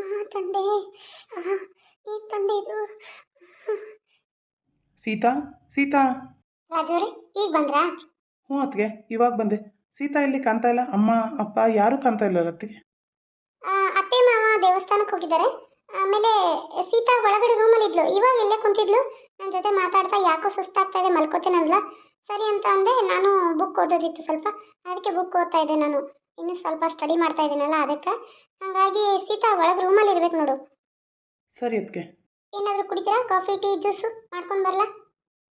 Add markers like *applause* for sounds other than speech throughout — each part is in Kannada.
ಅಮ್ಮ ತಂದೆ ಏನು ತಂದೆ ಇದು? ಸೀತಾ ಸೀತಾ. ರಾಜವ್ರೆ ಈಗ ಬಂದ್ರಾ? ಹ್ಞೂ ಅತ್ತಿಗೆ ಇವಾಗ ಬಂದೆ. ಸೀತಾ ಇಲ್ಲಿ ಕಾಣ್ತಾ ಇಲ್ಲ. ಅಮ್ಮ ಅಪ್ಪ ಯಾರು ಕಾಣ್ತಾ ಇಲ್ಲ ಅತ್ತಿಗೆ. ಆ, ಅತ್ತೆ ಮಾವ ದೇವಸ್ಥಾನಕ್ಕೆ ಹೋಗಿದ್ದಾರೆ. ಆಮೇಲೆ ಸೀತಾ ಒಳಗಡೆ ರೂಮಲ್ಲಿ ಇದ್ಲು. ಇವಾಗ ಇಲ್ಲೇ ಕುಂತಿದ್ಲು. ನನ್ನ ಜೊತೆ ಮಾತಾಡ್ತಾ ಯಾಕೋ ಸುಸ್ತಾಗ್ತಾ ಇದೆ ಮಲ್ಕೋತೇನಲ್ಲ ಸರಿ ಅಂತ ಅಂದೆ ನಾನು ಬುಕ್ ಓದೋದಿತ್ತು ಸ್ವಲ್ಪ. ಅದಕ್ಕೆ ಬುಕ್ ಓದ್ತಾ ಇದ್ದೆ ನಾನು. ಇನ್ನು ಸ್ವಲ್ಪ ಸ್ಟಡಿ ಮಾಡ್ತಾ ಇದ್ದೀನಲ್ಲ ಅದಕ್ಕೆ. ಹಾಗಾಗಿ ಸೀತಾ ಒಳಗೆ ರೂಮಲ್ಲಿ ಇರ್ಬೇಕು ನೋಡು. ಸರಿ ಅದಕ್ಕೆ ಏನಾದರೂ ಕುಡಿತೀರಾ? ಕಾಫಿ ಟೀ ಜ್ಯೂಸು ಮಾಡ್ಕೊಂಡು ಬರಲಾ?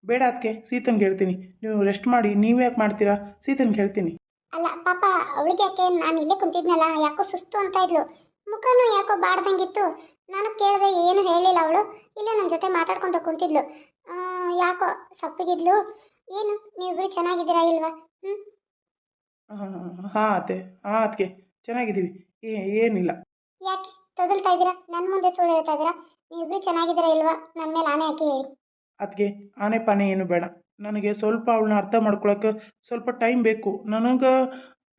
ಬೇಡ ಅದಕ್ಕೆ ಸೀತನ್ಗೆ ಹೇಳ್ತೀನಿ. ನೀವು ರೆಸ್ಟ್ ಮಾಡಿ ನೀವು ಯಾಕೆ ಮಾಡ್ತೀರಾ? ಸೀತನ್ಗೆ ಹೇಳ್ತೀನಿ. ಅಲ್ಲ ಪಾಪ ಅವಳಿಗೆ ಯಾಕೆ? ನಾನು ಇಲ್ಲೇ ಕುಂತಿದ್ನಲ್ಲ ಯಾಕೋ ಸುಸ್ತು ಅಂತ ಇದ್ಲು. ಮುಖನೂ ಯಾಕೋ ಬಾಡ್ದಂಗಿತ್ತು. ನಾನು ಕೇಳಿದೆ ಏನು ಹೇಳಿಲ್ಲ ಅವಳು. ಇಲ್ಲೇ ನನ್ನ ಜೊತೆ ಮಾತಾಡ್ಕೊಂತ ಕುಂತಿದ್ಲು. ಆ, ಯಾಕೋ ಸಪ್ಪಗಿದ್ಲು. ಏನು ನೀವಿಬ್ರು ಚೆನ್ನಾಗಿದ್ದೀರಾ ಇಲ್ವಾ? ಹ್ಞೂ ಹಾಂ ಅತ್ತೆ. ಹಾಂ ಅದಕ್ಕೆ ಚೆನ್ನಾಗಿದ್ದೀವಿ. ಏನಿಲ್ಲ. ಯಾಕೆ? ತೊದಲ್ತಾ ಇದ್ದೀರಾ? ನನ್ನ ಮುಂದೆ ಸುಳ್ಳು ಹೇಳ್ತಾ ಇದ್ದೀರಾ? ನೀವಿಬ್ರು ಚೆನ್ನಾಗಿದ್ದೀರಾ ಇಲ್ವಾ? ನನ್ನ ಮೇಲೆ ಆನೆ ಹಾಕಿ ಹೇಳಿ? ಅದಕ್ಕೆ ಆನೆ ಪಾನೆ ಏನು ಬೇಡ. ನನಗೆ ಸ್ವಲ್ಪ ಅವಳನ್ನ ಅರ್ಥ ಮಾಡ್ಕೊಳಕ್ಕೆ ಸ್ವಲ್ಪ ಟೈಮ್ ಬೇಕು. ನನಗೆ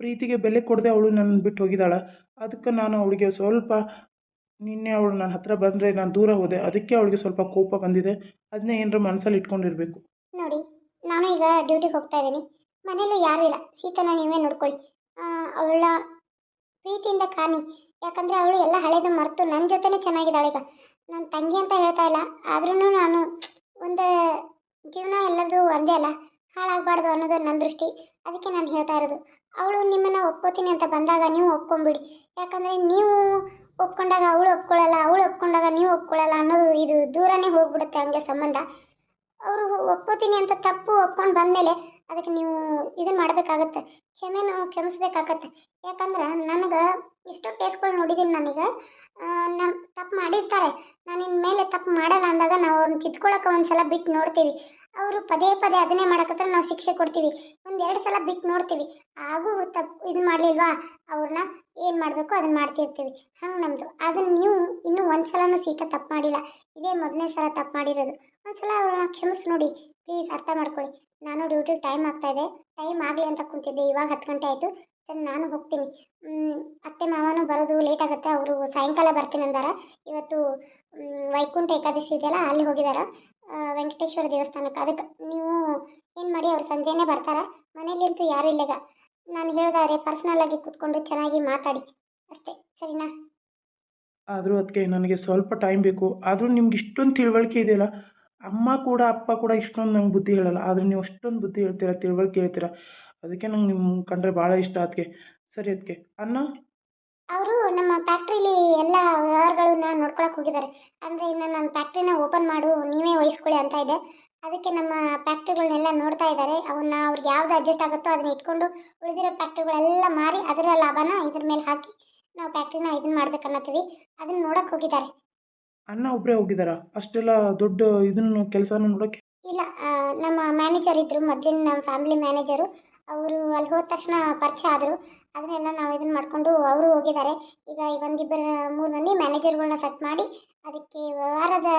ಪ್ರೀತಿಗೆ ಬೆಲೆ ಕೊಡದೆ ಅವಳು ನನ್ನ ಬಿಟ್ಟು ಹೋಗಿದ್ದಾಳೆ. ಅದಕ್ಕೆ ನಾನು ಅವಳಿಗೆ ಸ್ವಲ್ಪ ನಿನ್ನೆ ಅವಳು ನನ್ನ ಹತ್ರ ಬಂದರೆ ನಾನು ದೂರ ಹೋದೆ. ಅದಕ್ಕೆ ಅವಳಿಗೆ ಸ್ವಲ್ಪ ಕೋಪ ಬಂದಿದೆ. ಅದನ್ನೇ ಏನರ ಮನಸ್ಸಲ್ಲಿ ಇಟ್ಕೊಂಡಿರಬೇಕು. ನೋಡಿ ನಾನು ಈಗ ಡ್ಯೂಟಿಗೆ ಹೋಗ್ತಾ ಇದ್ದೀನಿ. ಮನೇಲೂ ಯಾರೂ ಇಲ್ಲ. ಸೀತನ ನೀವೇ ನೋಡ್ಕೊಳ್ಳಿ. ಅವಳ ಪ್ರೀತಿಯಿಂದ ಕಾಣಿ ಯಾಕಂದರೆ ಅವಳು ಎಲ್ಲ ಹಳೇದು ಮರೆತು ನನ್ನ ಜೊತೆನೇ ಚೆನ್ನಾಗಿದ್ದಾಳೆ ಈಗ. ನನ್ನ ತಂಗಿ ಅಂತ ಹೇಳ್ತಾ ಇಲ್ಲ. ಆದ್ರೂ ನಾನು ಒಂದು ಜೀವನ ಎಲ್ಲರದು ಒಂದೇ ಅಲ್ಲ. ಹಾಳಾಗಬಾರ್ದು ಅನ್ನೋದು ನನ್ನ ದೃಷ್ಟಿ. ಅದಕ್ಕೆ ನಾನು ಹೇಳ್ತಾ ಇರೋದು. ಅವಳು ನಿಮ್ಮನ್ನು ಒಪ್ಕೋತೀನಿ ಅಂತ ಬಂದಾಗ ನೀವು ಒಪ್ಕೊಂಬಿಡಿ. ಯಾಕಂದರೆ ನೀವು ಒಪ್ಕೊಂಡಾಗ ಅವಳು ಒಪ್ಕೊಳ್ಳಲ್ಲ, ಅವಳು ಒಪ್ಕೊಂಡಾಗ ನೀವು ಒಪ್ಕೊಳ್ಳಲ್ಲ ಅನ್ನೋದು ಇದು ದೂರನೇ ಹೋಗ್ಬಿಡುತ್ತೆ ಹಂಗೆ ಸಂಬಂಧ. ಅವರು ಒಪ್ಕೋತೀನಿ ಅಂತ ತಪ್ಪು ಒಪ್ಕೊಂಡು ಬಂದಮೇಲೆ ಅದಕ್ಕೆ ನೀವು ಇದನ್ನ ಮಾಡಬೇಕಾಗತ್ತೆ. ಕ್ಷಮೆನೂ ಕ್ಷಮಿಸ್ಬೇಕಾಗತ್ತೆ. ಯಾಕಂದ್ರೆ ನನಗೆ ಎಷ್ಟೋ ಕೇಸ್ಗಳು ನೋಡಿದ್ದೀನಿ ನಾನೀಗ. ನಾನು ತಪ್ಪು ಮಾಡಿರ್ತಾರೆ. ನಾನು ಇನ್ಮೇಲೆ ತಪ್ಪು ಮಾಡಲ್ಲ ಅಂದಾಗ ನಾವು ಅವ್ರನ್ನ ಒಂದು ಸಲ ಬಿಟ್ಟು ನೋಡ್ತೀವಿ. ಅವರು ಪದೇ ಪದೇ ಅದನ್ನೇ ಮಾಡಕತ್ರ ನಾವು ಶಿಕ್ಷೆ ಕೊಡ್ತೀವಿ. ಒಂದೆರಡು ಸಲ ಬಿಟ್ಟು ನೋಡ್ತೀವಿ. ಹಾಗೂ ತಪ್ಪು ಇದು ಮಾಡಲಿಲ್ವಾ? ಅವ್ರನ್ನ ಏನು ಮಾಡಬೇಕು ಅದನ್ನ ಮಾಡ್ತಿರ್ತೀವಿ. ಹಂಗೆ ನಮ್ಮದು ಅದನ್ನು ನೀವು ಇನ್ನೂ ಒಂದು ಸಲನೂ ಸೀತಾ ತಪ್ಪು ಮಾಡಿಲ್ಲ. ಇದೇ ಮೊದಲನೇ ಸಲ ತಪ್ಪು ಮಾಡಿರೋದು. ಒಂದ್ಸಲ ಅವ್ರನ್ನ ಕ್ಷಮಿಸಿ ನೋಡಿ. ಪ್ಲೀಸ್ ಅರ್ಥ ಮಾಡ್ಕೊಳ್ಳಿ. ನಾನು ಡ್ಯೂಟಿಗೆ ಟೈಮ್ ಆಗ್ತಾ ಇದೆ. ಟೈಮ್ ಆಗಲಿ ಅಂತ ಕುಂತಿದ್ದೆ. ಇವಾಗ ಹತ್ತು ಗಂಟೆ ಆಯಿತು. ಸರಿ ನಾನು ಹೋಗ್ತೀನಿ. ಅತ್ತೆ ಮಾವನೂ ಬರೋದು ಲೇಟ್ ಆಗುತ್ತೆ. ಅವರು ಸಾಯಂಕಾಲ ಬರ್ತೀನಿ ಅಂದಾರ. ಇವತ್ತು ವೈಕುಂಠ ಏಕಾದಶಿ ಇದೆಯಲ್ಲ ಅಲ್ಲಿ ಹೋಗಿದಾರ. ಆ, ವೆಂಕಟೇಶ್ವರ ದೇವಸ್ಥಾನಕ್ಕೆ. ಅದಕ್ಕೆ ನೀವು ಏನು ಮಾಡಿ, ಅವ್ರು ಸಂಜೆನೇ ಬರ್ತಾರ. ಮನೇಲಿಂತೂ ಯಾರೂ ಇಲ್ಲಗ. ನಾನು ಹೇಳಿದಾರೆ ಪರ್ಸ್ನಲ್ ಆಗಿ ಕೂತ್ಕೊಂಡು ಚೆನ್ನಾಗಿ ಮಾತಾಡಿ. ಅಷ್ಟೇ, ಸರಿನಾ? ಆದರೂ ಅದಕ್ಕೆ ನನಗೆ ಸ್ವಲ್ಪ ಟೈಮ್ ಬೇಕು. ಆದರೂ ನಿಮ್ಗೆ ಇಷ್ಟೊಂದು ತಿಳುವಳಿಕೆ ಇದೆಯಲ್ಲ, ಅಮ್ಮ ಕೂಡ, ಅಪ್ಪ ಕೂಡ ಇಷ್ಟೊಂದು ನಂಗೆ ಬುದ್ಧಿ ಹೇಳಲ್ಲ. ಆದರೆ ನೀವು ಅಷ್ಟೊಂದು ಬುದ್ಧಿ ಹೇಳ್ತೀರ, ತಿಳುವಳಿಕೆ ಹೇಳ್ತೀರ. ಅದಕ್ಕೆ ನಂಗೆ ನಿಮ್ಮ ಕಂಡ್ರೆ ಭಾಳ ಇಷ್ಟ ಅದಕ್ಕೆ ಸರಿ ಅದಕ್ಕೆ ಅನ್ನ? ಅವರು ನಮ್ಮ ಫ್ಯಾಕ್ಟ್ರಿಲಿ ಎಲ್ಲ ವ್ಯವಹಾರಗಳನ್ನ ನೋಡ್ಕೊಳಕ್ಕೆ ಹೋಗಿದ್ದಾರೆ ಅಂದರೆ ಇನ್ನು ನನ್ನ ಫ್ಯಾಕ್ಟ್ರಿನ ಓಪನ್ ಮಾಡು ನೀವೇ ವಹಿಸ್ಕೊಳ್ಳಿ ಅಂತ ಇದೆ. ಅದಕ್ಕೆ ನಮ್ಮ ಫ್ಯಾಕ್ಟ್ರಿಗಳನ್ನೆಲ್ಲ ನೋಡ್ತಾ ಇದ್ದಾರೆ ಅವನ್ನ ಅವ್ರಿಗೆ ಯಾವ್ದು ಅಡ್ಜಸ್ಟ್ ಆಗುತ್ತೋ ಅದನ್ನ ಇಟ್ಕೊಂಡು ಉಳಿದಿರೋ ಫ್ಯಾಕ್ಟ್ರಿಗಳೆಲ್ಲ ಮಾರಿ ಅದರ ಲಾಭನ ಇದ್ರ ಮೇಲೆ ಹಾಕಿ ನಾವು ಫ್ಯಾಕ್ಟ್ರಿನ ಇದನ್ನ ಮಾಡ್ಬೇಕನ್ನತ್ತೀವಿ ಅದನ್ನ ನೋಡಕ್ಕೆ ಹೋಗಿದ್ದಾರೆ ಅಣ್ಣ ಒಬ್ಬರೇ ಹೋಗಿದ್ದಾರಾ ಅಷ್ಟೆಲ್ಲ ದೊಡ್ಡ ಇದನ್ನು ಕೆಲಸನ ನೋಡಕ್ಕೆ? ಇಲ್ಲ ನಮ್ಮ ಮ್ಯಾನೇಜರ್ ಇದ್ದರು ಮೊದಲಿನ ನಮ್ಮ ಫ್ಯಾಮಿಲಿ ಮ್ಯಾನೇಜರು ಅವರು ಅಲ್ಲಿ ಹೋದ ತಕ್ಷಣ ಪರಿಚಯ ಆದರು. ಅದನ್ನೆಲ್ಲ ನಾವು ಇದನ್ನು ಮಾಡಿಕೊಂಡು ಅವರು ಹೋಗಿದ್ದಾರೆ. ಈಗ ಒಂದಿಬ್ಬರ, ಮೂರು ಮಂದಿ ಮ್ಯಾನೇಜರ್ಗಳನ್ನ ಸೆಟ್ ಮಾಡಿ ಅದಕ್ಕೆ ವ್ಯವಹಾರದ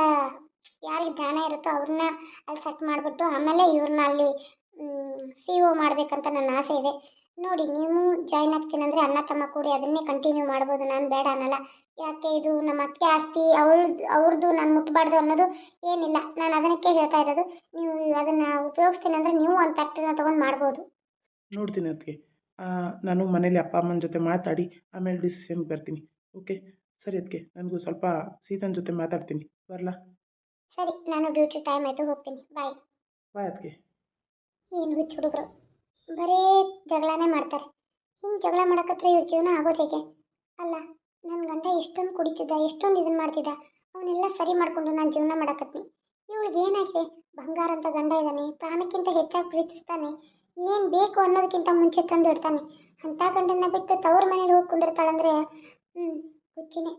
ಯಾರಿಗೆ ಜ್ಞಾನ ಇರುತ್ತೋ ಅವ್ರನ್ನ ಅಲ್ಲಿ ಸೆಟ್ ಮಾಡಿಬಿಟ್ಟು ಆಮೇಲೆ ಇವ್ರನ್ನ ಅಲ್ಲಿ ಸಿ ಒ ಮಾಡಬೇಕಂತ ನನ್ನ ಆಸೆ ಇದೆ. ನೋಡಿ, ನೀವು ಜಾಯ್ನ್ ಆಗ್ತೀನಂದರೆ ಅಣ್ಣ, ತಮ್ಮ ಕೂಡಿ ಅದನ್ನೇ ಕಂಟಿನ್ಯೂ ಮಾಡ್ಬೋದು. ನಾನು ಬೇಡ ಅನ್ನಲ್ಲ. ಯಾಕೆ ಇದು ನಮ್ಮ ಅತ್ತೆ ಆಸ್ತಿ, ಅವಳದು ಅವ್ರದ್ದು ನಾನು ಮುಟ್ಟಬಾರ್ದು ಅನ್ನೋದು ಏನಿಲ್ಲ. ನಾನು ಅದನ್ನಕ್ಕೆ ಹೇಳ್ತಾ ಇರೋದು. ನೀವು ಅದನ್ನು ಉಪಯೋಗಿಸ್ತೀನಿ ಅಂದರೆ ನೀವು ಒಂದು ಫ್ಯಾಕ್ಟ್ರಿನ ತೊಗೊಂಡು ಮಾಡ್ಬೋದು. ನೋಡ್ತೀನಿ ಅದಕ್ಕೆ ನಾನು ಮನೇಲಿ ಅಪ್ಪ ಅಮ್ಮನ ಜೊತೆ ಮಾತಾಡಿ ಆಮೇಲೆ ಡಿಸಿಷನ್ಗೆ ಬರ್ತೀನಿ. ಓಕೆ? ಸರಿ ಅದಕ್ಕೆ ನನಗೂ ಸ್ವಲ್ಪ ಸೀತನ ಜೊತೆ ಮಾತಾಡ್ತೀನಿ. ಬರಲಾ? ಸರಿ ನಾನು ಡ್ಯೂಟಿ ಟೈಮ್ ಆಯಿತು ಹೋಗ್ತೀನಿ. ಬಾಯ್. ಬಾಯ್ ಅದಕ್ಕೆ ಏನು ಹುಚ್ಚು ಹುಡುಗರು. ಬರೀ ಜಗಳನೇ ಮಾಡ್ತಾರೆ. ಹಿಂಗೆ ಜಗಳ ಮಾಡೋಕತ್ರ ಇವ್ರ ಜೀವನ ಆಗೋದು ಹೇಗೆ? ಅಲ್ಲ ನನ್ನ ಗಂಡ ಎಷ್ಟೊಂದು ಕುಡಿತಿದ್ದ ಎಷ್ಟೊಂದು ಇದನ್ನು ಮಾಡ್ತಿದ್ದ ಅವನ್ನೆಲ್ಲ ಸರಿ ಮಾಡಿಕೊಂಡು ನಾನು ಜೀವನ ಮಾಡಕತ್ನಿ. ಇವಳಿಗೆ ಏನಾಗಿದೆ? ಬಂಗಾರ ಅಂತ ಗಂಡ ಇದ್ದಾನೆ ಪ್ರಾಣಕ್ಕಿಂತ ಹೆಚ್ಚಾಗಿ ಪ್ರೀತಿಸ್ತಾನೆ ಏನು ಬೇಕು ಅನ್ನೋದಕ್ಕಿಂತ ಮುಂಚೆ ತಂದು ಇಡ್ತಾನೆ. ಅಂತ ಗಂಡನ್ನ ಬಿಟ್ಟು ತವ್ರ ಮನೇಲಿ ಹೋಗಿ ಕುಂದಿರ್ತಾಳಂದ್ರೆ ಹ್ಞೂ ಹುಚ್ಚಿನೇ.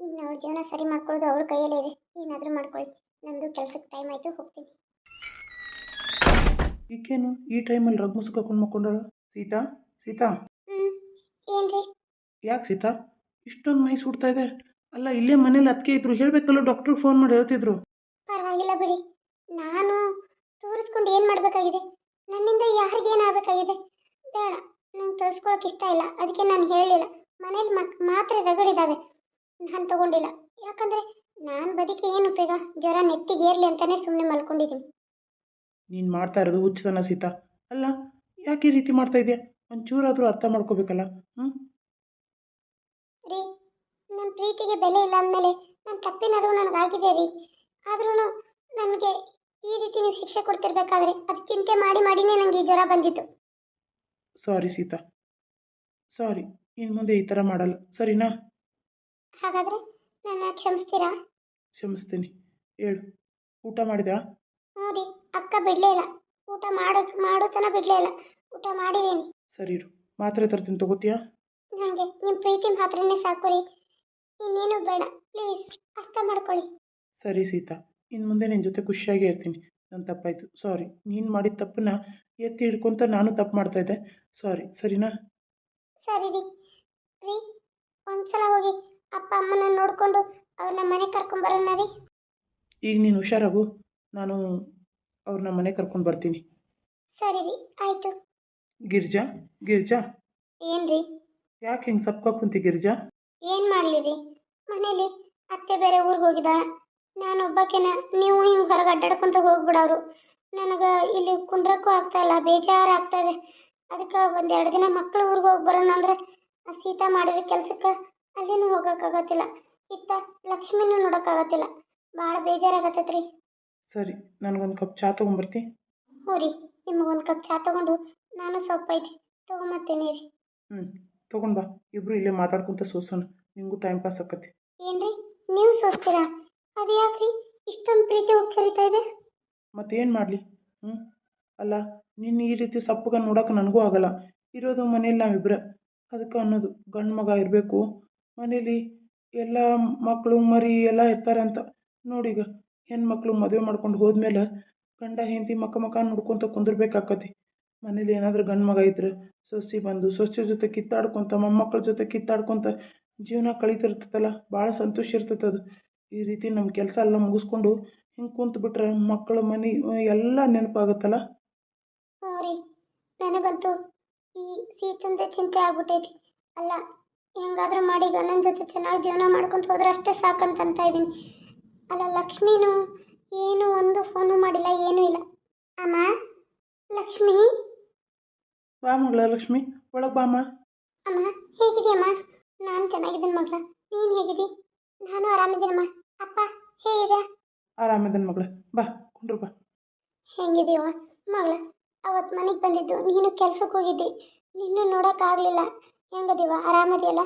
ಇನ್ನು ಅವಳ ಜೀವನ ಸರಿ ಮಾಡ್ಕೊಳ್ಳೋದು ಅವಳ ಕೈಯಲ್ಲೇ ಇದೆ. ಏನಾದರೂ ಮಾಡ್ಕೊಳ್ಳಿ. ನಂದು ಕೆಲಸಕ್ಕೆ ಟೈಮ್ ಆಯಿತು ಹೋಗ್ತೀನಿ. ಈಕೇನು? ಈ ಟೈಮಲ್ಲಿ ರಗ್ ಮುಸುಕ ಮಕ್ಕೊಂಡಳು ಸೀತಾ? ಸೀತಾ? ಹ್ಞೂ ಏನ್ರಿ? ಯಾಕೆ ಸೀತಾ? ಇಷ್ಟೊಂದು ಮೈ ಸುಡ್ತಾ ಇದೆ. ಅಲ್ಲ ಇಲ್ಲೇ ಮನೇಲಿ ಅದಕ್ಕೆ ಇದ್ರು. ಹೇಳಬೇಕಲ್ಲ ಡಾಕ್ಟ್ರಿಗೆ ಫೋನ್ ಮಾಡಿ ಹೇಳ್ತಿದ್ರು. ಪರವಾಗಿಲ್ಲ ಬಿಡಿ. ನಾನು ತೋರಿಸ್ಕೊಂಡು ಏನು ಮಾಡಬೇಕಾಗಿದೆ? ನನ್ನಿಂದ ಯಾರಿಗೆ ಏನಾಗಬೇಕಾಗಿದೆ ಬೇಡ ನಂಗೆ ತೋರಿಸ್ಕೊಳಕ್ಕೆ ಇಷ್ಟ ಇಲ್ಲ. ಅದಕ್ಕೆ ನಾನು ಹೇಳಲಿಲ್ಲ ಮನೇಲಿ ಮಕ್ ಮಾತ್ರ ರಗಡಿದ್ದಾವೆ ನಾನು ತಗೊಂಡಿಲ್ಲ. ಯಾಕಂದರೆ ನಾನು ಬದುಕಿ ಏನು ಉಪಯೋಗ? ಜ್ವರ ನೆತ್ತಿಗೇರ್ಲಿ ಅಂತಲೇ ಸುಮ್ಮನೆ ಮಲ್ಕೊಂಡಿದ್ದೀನಿ ನೀನು ಮಾಡ್ತಾ ಇರೋದು ಹುಚ್ಚನ ಸೀತಾ. ಅಲ್ಲ ಯಾಕೆ ಈ ರೀತಿ ಮಾಡ್ತಾ ಇದೆಯಾ? ಒಂಚೂರಾದರೂ ಅರ್ಥ ಮಾಡ್ಕೋಬೇಕಲ್ಲ ಹ್ಞೂ ರೀ ನನ್ನ ಪ್ರೀತಿಗೆ ಬೆಲೆ ಇಲ್ಲ ಅಂದಮೇಲೆ ನನ್ನ ತಪ್ಪಿನ ಅರಿವು ನನಗಾಗಿದೆ ರೀ. ಆದ್ರೂ ನನಗೆ ಈ ರೀತಿ ನೀವು ಶಿಕ್ಷೆ ಕೊಡ್ತಿರ್ಬೇಕಾದ್ರೆ ಅದು ಚಿಂತೆ ಮಾಡಿ ಮಾಡಿನೇ ನನಗೆ ಈ ಜ್ವರ ಬಂದಿತ್ತು. ಸಾರಿ ಸೀತಾ. ಸಾರಿ ಇನ್ನು ಮುಂದೆ ಈ ಥರ ಮಾಡಲ್ಲ. ಸರಿನಾ? ಹಾಗಾದರೆ ನನ್ನ ಕ್ಷಮಿಸ್ತೀರಾ? ಕ್ಷಮಿಸ್ತೀನಿ. ಹೇಳು. ಊಟ ಮಾಡಿದಾ ಹ್ಞೂ ರೀ. ಅಕ್ಕ ಬಿಡಲೇ ಇಲ್ಲ. ಊಟ ಮಾಡೋ ಮಾಡೋ ತನಕ ಬಿಡಲೇ ಇಲ್ಲ. ಊಟ ಮಾಡಿದ್ದೀನಿ. ಸರಿ ಇರು. ಮಾತ್ರೆ ತರ್ತೀನಿ ತಗೋತೀಯಾ? ನನಗೆ ನಿಮ್ಮ ಪ್ರೀತಿ ಮಾತ್ರನೇ ಸಾಕು ರೀ. ಇನ್ನೇನು ಬೇಡ. ಪ್ಲೀಸ್ ಅರ್ಥ ಮಾಡ್ಕೊಳ್ಳಿ. ಸರಿ ಸೀತಾ. ಇನ್ನು ಮುಂದೆ ನಿನ್ನ ಜೊತೆ ಖುಷಿಯಾಗೇ ಇರ್ತೀನಿ. ನನ್ನ ತಪ್ಪಾಯಿತು. ಸಾರಿ ನೀನು ಮಾಡಿದ ತಪ್ಪನ್ನ ಎತ್ತಿ ಹಿಡ್ಕೊಂತ ನಾನು ತಪ್ಪು ಮಾಡ್ತಾಯಿದ್ದೆ ಸಾರಿ ಸರಿನಾ? ಸರಿ ರೀ. ರೀ ಒಂದ್ಸಲ ಹೋಗಿ ಅಪ್ಪ ಅಮ್ಮನ ನೋಡಿಕೊಂಡು ಅವ್ರನ್ನ ಮನೆ ಕರ್ಕೊಂಬರೋಣ ರೀ. ಈಗ ನೀನು ಹುಷಾರಾಗು. ನಾನು ಅವ್ರನ್ನ ಮನೆ ಕರ್ಕೊಂಡು ಬರ್ತೀನಿ. ಸರಿ ರೀ. ಆಯಿತು. ಗಿರ್ಜಾ? ಗಿರ್ಜಾ? ಏನು ರೀ? ಯಾಕೆ ಹಿಂಗೆ ಸಪ್ಕ ಕುಂತಿ ಗಿರಿಜಾ? ಏನು ಮಾಡಲಿ ರೀ? ಮನೇಲಿ ಅತ್ತೆ ಬೇರೆ ಊರಿಗೆ ಹೋಗಿದ್ದಾಳೆ. ನಾನು ಒಬ್ಬಾಕೆನ ನೀವು ಹಿಂಗೆ ಹೊರಗೆ ಅಡ್ಡಾಡ್ಕೊಂತ ಹೋಗ್ಬಿಡೋರು. ನನಗೆ ಇಲ್ಲಿ ಕುಂಡ್ರಕ್ಕೂ ಆಗ್ತಾ ಇಲ್ಲ ಬೇಜಾರು ಆಗ್ತಾ ಇದೆ ಅದಕ್ಕೆ ಒಂದು ಎರಡು ದಿನ ಮಕ್ಕಳು ಊರಿಗೆ ಹೋಗಿ ಬರೋಣ ಅಂದ್ರೆ ಆ ಸೀತಾ ಮಾಡಿರೋ ಕೆಲಸಕ್ಕೆ ಅಲ್ಲಿನೂ ಹೋಗೋಕ್ಕಾಗತ್ತಿಲ್ಲ ಇತ್ತ ಲಕ್ಷ್ಮಿನೂ ನೋಡೋಕ್ಕಾಗತ್ತಿಲ್ಲ ಭಾಳ ಬೇಜಾರಾಗತ್ತೈತ್ರಿ ಸರಿ ನನಗೊಂದು ಕಪ್ ಚಹಾ ತೊಗೊಂಬರ್ತಿ. ಹ್ಞೂ ರೀ ನಿಮಗೊಂದು ಕಪ್ ಚಹಾ ತೊಗೊಂಡು ನಾನು ಸೊಪ್ಪು ಐತಿ ತೊಗೊಂಬರ್ತೀನಿ ರೀ ಹ್ಞೂ ತೊಗೊಂಡು ಬಾ. ಇಬ್ಬರು ಇಲ್ಲೇ ಮಾತಾಡ್ಕೊಂತ ಸೋಸೋಣ. ನಿಂಗೂ ಟೈಮ್ ಪಾಸ್ ಆಕತಿ ಏನ್ರಿ ನೀವು ಸೋಸ್ತೀರಾ? ಅದು ಇಷ್ಟೊಂದು ಪ್ರೀತಿ ಹೋಗಿ ಕರಿತಾ ಇದೆ. ಮತ್ತೇನು ಮಾಡಲಿ? ಹ್ಞೂ ಅಲ್ಲ, ನಿನ್ನ ಈ ರೀತಿ ಸಪ್ಪಗ ನೋಡೋಕೆ ನನಗೂ ಆಗಲ್ಲ. ಇರೋದು ಮನೇಲಿ ನಾವಿಬ್ಬರೇ ಅದಕ್ಕೆ ಅನ್ನೋದು. ಗಂಡು ಮಗ ಇರಬೇಕು. ಮನೇಲಿ ಎಲ್ಲ ಮಕ್ಕಳು ಮರಿ ಎಲ್ಲ ಅಂತ. ನೋಡೀಗ, ಹೆಣ್ಮಕ್ಳು ಮದುವೆ ಮಾಡ್ಕೊಂಡು ಹೋದ್ಮೇಲೆ ಗಂಡ ಹೆಂಡತಿ ಮಕ್ಕ ಮಕ್ಕ ನೋಡ್ಕೊತ ಕುಂದಿರ್ಬೇಕಾಕತಿ. ಮನೇಲಿ ಏನಾದರೂ ಗಂಡು ಮಗ ಇದ್ರೆ ಸೊಸಿ ಬಂದು, ಸೊಸೆ ಜೊತೆ ಕಿತ್ತಾಡ್ಕೊತ, ಮೊಮ್ಮಕ್ಕಳ ಜೊತೆ ಕಿತ್ತಾಡ್ಕೊತ ಜೀವನ ಕಳೀತಿರ್ತೈತಲ್ಲ ಭಾಳ ಸಂತೋಷ ಇರ್ತೈತೆ ಅದು ಈ ರೀತಿ ನಮ್ಮ ಕೆಲಸ ಎಲ್ಲ ಮುಗಿಸ್ಕೊಂಡು ಹಿಂಗೆ ಕುಂತು ಬಿಟ್ರೆ ಮಕ್ಕಳ ಮನೆ ಎಲ್ಲ ನೆನಪಾಗುತ್ತಲ್ಲ? ಹ್ಞೂ ರೀ. ನನಗಂತೂ ಈ ಸೀತಂದೆ ಚಿಂತೆ ಆಗ್ಬಿಟ್ಟೈತಿ. ಅಲ್ಲ ಹೆಂಗಾದ್ರೂ ಮಾಡಿ ಗಂಡನ ಜೊತೆ ಚೆನ್ನಾಗಿ ಜೀವನ ಮಾಡ್ಕೊಂತ ಹೋದ್ರೆ ಅಷ್ಟೇ ಸಾಕಂತ ಅಂತ ಇದ್ದೀನಿ. ಅಲ್ಲ ಲಕ್ಷ್ಮೀನು ಏನು ಒಂದು ಫೋನು ಮಾಡಿಲ್ಲ ಏನೂ ಇಲ್ಲ. ಅಮ್ಮ ಲಕ್ಷ್ಮಿ? ಬಾ ಮಗಳ ಲಕ್ಷ್ಮಿ. ಒಳಗೆ ಬಾಮ್ಮ ಅಮ್ಮ. ಹೇಗಿದೆಯಮ್ಮ? ನಾನು ಚೆನ್ನಾಗಿದ್ದೀನಿ ಮಗಳ. ನೀನು ಹೇಗಿದಿ ನಾನು ಆರಾಮಿದ್ದೀನಮ್ಮ. ಅಪ್ಪ ಹೇಗಿದೆ ಆರಾಮದನ್ ಮಗಳ. ಬಾ ಕುಂಡ್ರು ಬಾ. ಹೆಂಗಿದೀವ ಮಗಳ ಅವತ್ತು ಮನೆಗೆ ಬಂದಿದ್ದು ನೀನು ಕೆಲ್ಸಕ್ಕೆ ಹೋಗಿದ್ದಿ. ನಿನ್ನೂ ನೋಡೋಕ್ಕಾಗಲಿಲ್ಲ ಹೆಂಗದೀವ ಆರಾಮದಿಯಲ್ಲ?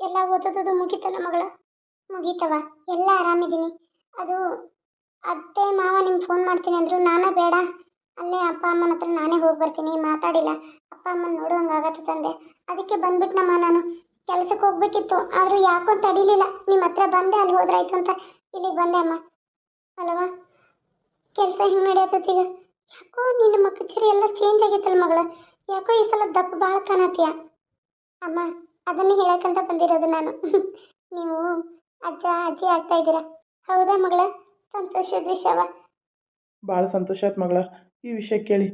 ಎಲ್ಲ ಓದೋದು ಮುಗೀತಲ್ಲ ಮಗಳ? ಮುಗೀತವ ಎಲ್ಲ ಆರಾಮಿದ್ದೀನಿ. ಅದು ಅತ್ತೆ ಮಾವ ನಿಮ್ಗೆ ಫೋನ್ ಮಾಡ್ತೀನಿ ಅಂದರು ನಾನೇ ಬೇಡ. ಅಲ್ಲೇ ಅಪ್ಪ ಅಮ್ಮನ ಹತ್ರ ನಾನೇ ಹೋಗಿ ಬರ್ತೀನಿ ಮಾತಾಡಿಲ್ಲ. ಅಪ್ಪ ಅಮ್ಮನ ನೋಡುವಂಗೆ ತಂದೆ. ಅದಕ್ಕೆ ಬಂದ್ಬಿಟ್ನಮ್ಮ ನಾನು. ಕೆಲ್ಸಕ್ಕೆ ಹೋಗ್ಬೇಕಿತ್ತು ಆದರೂ ಯಾಕೋ ತಡಿಲಿಲ್ಲ. ನಿಮ್ಮ ಹತ್ರ ಬಂದೆ ಅಲ್ಲಿ ಹೋದ್ರಾಯ್ತು ಅಂತ. ಇಲ್ಲಿಗೆ ಬಂದೆ ಅಮ್ಮ. ಅಲ್ವಾ ಕೆಲಸ ಹೆಂಗೆ ನಡೆಯತ್ತೀಗ ಯಾಕೋ ನಿನ್ನ ಮಕ್ಕಚರಿ ಎಲ್ಲ ಚೇಂಜ್ ಆಗೈತಲ್ಲ ಮಗಳ. ಯಾಕೋ ಈ ಸಲ ದಪ್ಪ ಭಾಳ ಕಾಣತ್ತೀಯ ಅಮ್ಮ ಅದನ್ನೇ ಹೇಳಕಂತ ಬಂದಿರೋದು ನಾನು. *laughs* ನೀವು ಅಜ್ಜ ಅಜ್ಜಿ ಆಗ್ತಾ ಇದ್ದೀರಾ? ಹೌದಾ ಮಗಳ? ಸಂತೋಷದ ವಿಷಯವ? ಭಾಳ ಸಂತೋಷ ಆಯ್ತು ಮಗಳ. ಈ ವಿಷಯ ಕೇಳಿ.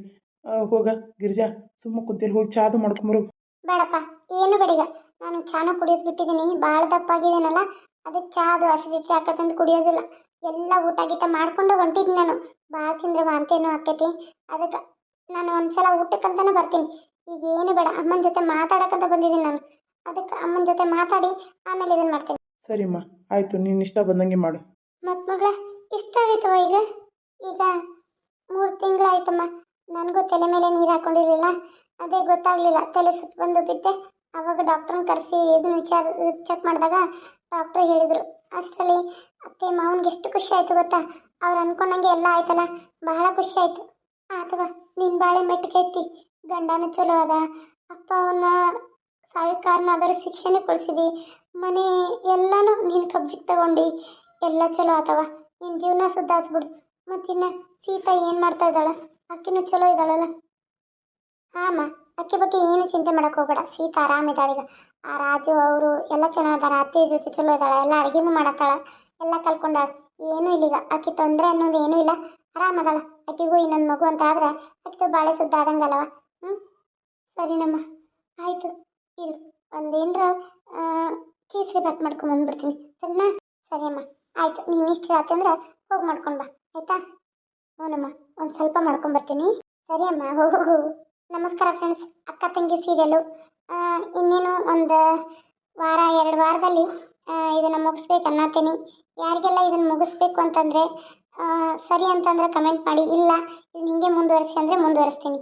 ಹೋಗ ಗಿರಿಜಾ ಸುಮ್ಮ ಕುಂತೇಲಿ ಹೋಗಿ ಚಾದು ಮಾಡ್ಕೊಂಬರು ಬೇಡಪ್ಪ ಏನು ಬೇಡೀಗ? ನಾನು ಚಾನು ಕುಡಿಯೋದು ಬಿಟ್ಟಿದ್ದೀನಿ ಭಾಳ ದಪ್ಪಾಗಿದ್ದೀನಲ್ಲ ಅದಕ್ಕೆ ಚಾ ಅದು ಅಸಿಡಿಟಿ ಹಾಕತ್ತಂತ ಕುಡಿಯೋದಿಲ್ಲ. ಎಲ್ಲ ಊಟ ಗೀಟ ಮಾಡ್ಕೊಂಡು ಹೊಂಟಿದ್ದೀನಿ ನಾನು. ಭಾಳ ತಿಂದ್ರೆ ವಾಂತಿ ಏನೋ ಆಕೈತಿ. ಅದಕ್ಕೆ ನಾನು ಒಂದ್ಸಲ ಊಟಕ್ಕಂತಾನೆ ಬರ್ತೀನಿ. ಈಗ ಏನು ಬೇಡ ಅಮ್ಮನ ಜೊತೆ ಮಾತಾಡೋಕ್ಕಂತ ಬಂದಿದ್ದೀನಿ ನಾನು. ಅದಕ್ಕೆ ಅಮ್ಮನ ಜೊತೆ ಮಾತಾಡಿ ಆಮೇಲೆ ಇದನ್ನು ಮಾಡ್ತೀನಿ. ಸರಿಮ್ಮ ಆಯಿತು ನೀನು ಇಷ್ಟ ಬಂದಂಗೆ ಮಾಡು. ಮತ್ತು ಮಗಳ ಇಷ್ಟ ಆಗೈತವ ಈಗ? ಈಗ ಮೂರು ತಿಂಗಳಾಯ್ತಮ್ಮ. ನನಗೂ ತಲೆ ಮೇಲೆ ನೀರು ಹಾಕೊಂಡಿರಲಿಲ್ಲ. ಅದೇ ಗೊತ್ತಾಗಲಿಲ್ಲ ತಲೆ ಸುತ್ತ ಬಂದು ಬಿದ್ದೆ. ಆವಾಗ ಡಾಕ್ಟ್ರನ್ನ ಕರೆಸಿ ಇದನ್ನ ವಿಚಾರ ಚೆಕ್ ಮಾಡಿದಾಗ ಡಾಕ್ಟ್ರ್ ಹೇಳಿದರು. ಅಷ್ಟರಲ್ಲಿ ಅತ್ತೆ, ಮಾವನಿಗೆ ಎಷ್ಟು ಖುಷಿ ಆಯಿತು ಗೊತ್ತಾ? ಅವ್ರು ಅನ್ಕೊಂಡಂಗೆ ಎಲ್ಲ ಆಯ್ತಲ್ಲ? ಬಹಳ ಖುಷಿ ಆಯಿತು. ಆತವ ನಿನ್ನ ಬಾಳೆ ಮೆಟ್ಟಿಗೆ ಐತಿ ಗಂಡನ ಚಲೋ ಅದ. ಅಪ್ಪ ಅವನ್ನ ಸಾವಿಗೆ ಕಾರಣ ಅದರ ಶಿಕ್ಷಣ ಕೊಡಿಸಿದಿ. ಮನೆ ಎಲ್ಲನೂ ನಿನ್ನ ಕಬ್ಜಿಗೆ ತಗೊಂಡು. ಎಲ್ಲ ಚಲೋ ಆತವ. ನಿನ್ನ ಜೀವನ ಸುದ್ದಾತ್ ಬಿಡು. ಮತ್ತಿನ್ನ ಸೀತಾ ಏನು ಮಾಡ್ತಾ ಇದ್ದಾಳೆ? ಆಕಿನೂ ಚಲೋ ಇದ್ದಾಳಲ್ಲ? ಹಾಂ ಅಕ್ಕಿ ಬಗ್ಗೆ ಏನು ಚಿಂತೆ ಮಾಡಕ್ಕೆ ಹೋಗ್ಬೇಡ. ಸೀತಾ ಆರಾಮಿದ್ದಾಳೆ ಈಗ. ಆ ರಾಜು, ಅವರು ಎಲ್ಲ ಚೆನ್ನಾಗಿದ್ದಾರೆ ಅತ್ತೆ ಜೊತೆ ಚಲೋ ಇದ್ದಾಳೆ ಎಲ್ಲ ಅಡುಗೆನೂ ಮಾಡತ್ತಾಳೆ. ಎಲ್ಲ ಕಲ್ಕೊಂಡಾಳ. ಏನೂ ಇಲ್ಲೀಗ ಆಕೆ ತೊಂದರೆ ಅನ್ನೋದು ಏನೂ ಇಲ್ಲ. ಆರಾಮದಾಳ. ಆಕಿಗೂ ಇನ್ನೊಂದು ಮಗು ಅಂತ ಆದ್ರೆ ಆಕೆ ಬಾಳೆ ಸುದ್ದ ಹ್ಮ್? ಹ್ಞೂ ಸರಿನಮ್ಮ ಆಯಿತು. ಇರು. ಒಂದೇನ್ರ ಕೇಸರಿ ಬಾತ್ ಮಾಡ್ಕೊಂಡು ಬಂದ್ಬಿಡ್ತೀನಿ. ಸರಿನಾ? ಸರಿ ಅಮ್ಮ. ಆಯ್ತು. ನೀನು ಇಷ್ಟ ಆತಂದ್ರೆ ಹೋಗಿ ಮಾಡ್ಕೊಂಡು ಬಾ. ಆಯ್ತಾ? ಹ್ಞೂನಮ್ಮ ಒಂದು ಸ್ವಲ್ಪ ಮಾಡ್ಕೊಂಬರ್ತೀನಿ ಸರಿಯಮ್ಮ ಹೋ. ನಮಸ್ಕಾರ ಫ್ರೆಂಡ್ಸ್ ಅಕ್ಕ, ತಂಗಿ ಸೀರಿಯಲ್ಲು ಇನ್ನೇನು ಒಂದು ವಾರ, ಎರಡು ವಾರದಲ್ಲಿ ಇದನ್ನು ಮುಗಿಸ್ಬೇಕು ಅನ್ನತ್ತೀನಿ. ಯಾರಿಗೆಲ್ಲ ಇದನ್ನು ಮುಗಿಸ್ಬೇಕು ಅಂತಂದರೆ ಸರಿ ಅಂತಂದರೆ ಕಮೆಂಟ್ ಮಾಡಿ. ಇಲ್ಲ ಇದನ್ನ ಹಿಂಗೆ ಮುಂದುವರಿಸಿ ಅಂದರೆ ಮುಂದುವರಿಸ್ತೀನಿ.